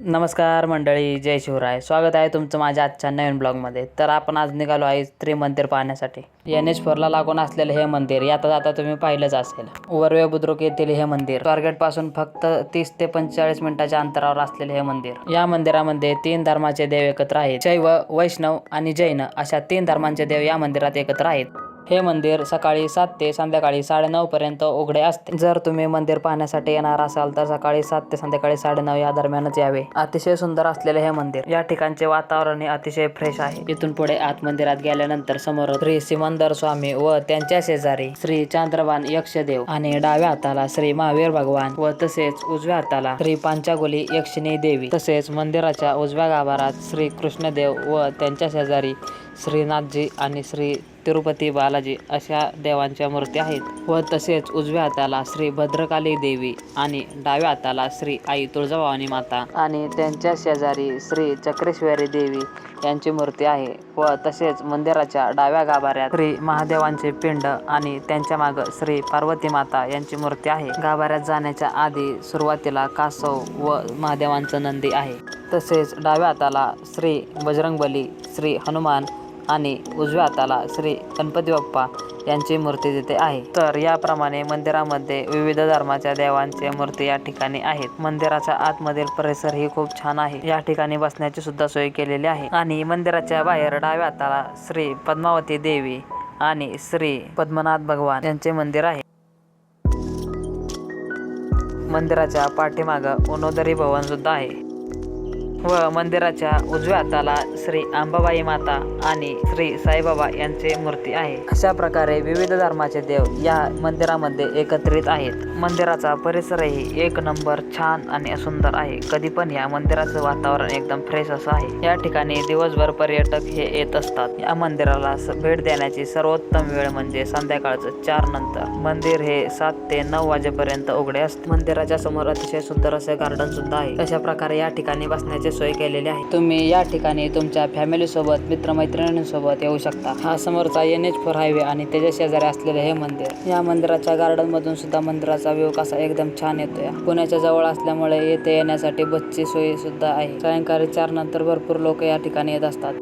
नमस्कार मंडळी जय शिवराय. स्वागत आहे तुमचं माझ्या आजच्या नवीन ब्लॉगमध्ये. तर आपण आज निघालो आहे स्त्री मंदिर पाहण्यासाठी. एन एच फोरला लागून असलेलं हे मंदिर यात आता तुम्ही पाहिलंच असेल. वरवे बुद्रुक येथील हे मंदिर स्वारगेटपासून फक्त तीस ते पंचेचाळीस मिनिटाच्या अंतरावर असलेले हे मंदिर. या मंदिरामध्ये तीन धर्माचे देव एकत्र आहेत. शैव वैष्णव आणि जैन अशा तीन धर्मांचे देव या मंदिरात एकत्र आहेत. हे मंदिर सकाळी सात ते संध्याकाळी साडेनऊ पर्यंत उघडे असते. जर तुम्ही मंदिर पाहण्यासाठी येणार असाल तर सकाळी सात ते संध्याकाळी साडेनऊ या दरम्यानच यावे. अतिशय सुंदर असलेले हे मंदिर. या ठिकाणचे वातावरण हे अतिशय फ्रेश आहे. इथून पुढे आत मंदिरात गेल्यानंतर समोर श्री सिमंदर स्वामी व त्यांच्या शेजारी श्री चांद्रवान यक्षदेव आणि डाव्या हाताला श्री महावीर भगवान व तसेच उजव्या हाताला श्री पांचागोली यक्षिणी देवी तसेच मंदिराच्या उजव्या गाभारात श्री कृष्णदेव व त्यांच्या शेजारी श्रीनाथजी आणि श्री तिरुपती बालाजी अशा देवांच्या मूर्ती आहेत व तसेच उजव्या हाताला श्री भद्रकाली देवी आणि डाव्या हाताला श्री आई तुळजाभवानी माता आणि त्यांच्या शेजारी श्री चक्रेश्वरी देवी यांची मूर्ती आहे व तसेच मंदिराच्या डाव्या गाभाऱ्यात श्री महादेवांचे पिंड आणि त्यांच्या माग श्री पार्वती माता यांची मूर्ती आहे. गाभाऱ्यात जाण्याच्या आधी सुरुवातीला कासव व महादेवांचं नंदी आहे. तसेच डाव्या हाताला श्री बजरंगबली श्री हनुमान आणि उजव्या हाताला श्री गणपती बाप्पा यांची मूर्ती तिथे आहे. तर याप्रमाणे मंदिरामध्ये विविध धर्माच्या देवांचे मूर्ती या ठिकाणी आहेत. मंदिराच्या आतमधील परिसर ही खूप छान आहे. या ठिकाणी बसण्याची सुद्धा सोय केलेली आहे. आणि मंदिराच्या बाहेर डाव्या हाताला श्री पद्मावती देवी आणि श्री पद्मनाथ भगवान यांचे मंदिर आहे. मंदिराच्या पाठीमाग उनोदरी भवन सुद्धा आहे. व मंदिराच्या उजव्या हाताला श्री अंबाबाई माता आणि श्री साईबाबा यांचे मूर्ती आहे. अशा प्रकारे विविध धर्माचे देव या मंदिरामध्ये एकत्रित आहेत. मंदिराचा परिसरही एक नंबर छान आणि सुंदर आहे. कधी पण या मंदिराचं वातावरण एकदम फ्रेश असं आहे. या ठिकाणी दिवसभर पर्यटक हे येत असतात. या मंदिराला भेट देण्याची सर्वोत्तम वेळ म्हणजे संध्याकाळचं चार नंतर. मंदिर हे सात ते नऊ वाजेपर्यंत उघडे असते. मंदिराच्या समोर अतिशय सुंदर असे गार्डन सुद्धा आहे. अशा प्रकारे या ठिकाणी बसण्याचे सोय केलेली आहे. तुम्ही या ठिकाणी तुमच्या फॅमिली सोबत मित्रमैत्रिणींसोबत येऊ शकता. हा समोरचा एन एच फोर हायवे आणि त्याच्या शेजारी असलेले हे मंदिर. या मंदिराच्या गार्डन मधून सुद्धा मंदिराचा व्ह्यू कसा एकदम छान येतोय. पुण्याच्या जवळ असल्यामुळे येथे येण्यासाठी बसची सोय सुद्धा आहे. सायंकाळी चार नंतर भरपूर लोक या ठिकाणी येत असतात.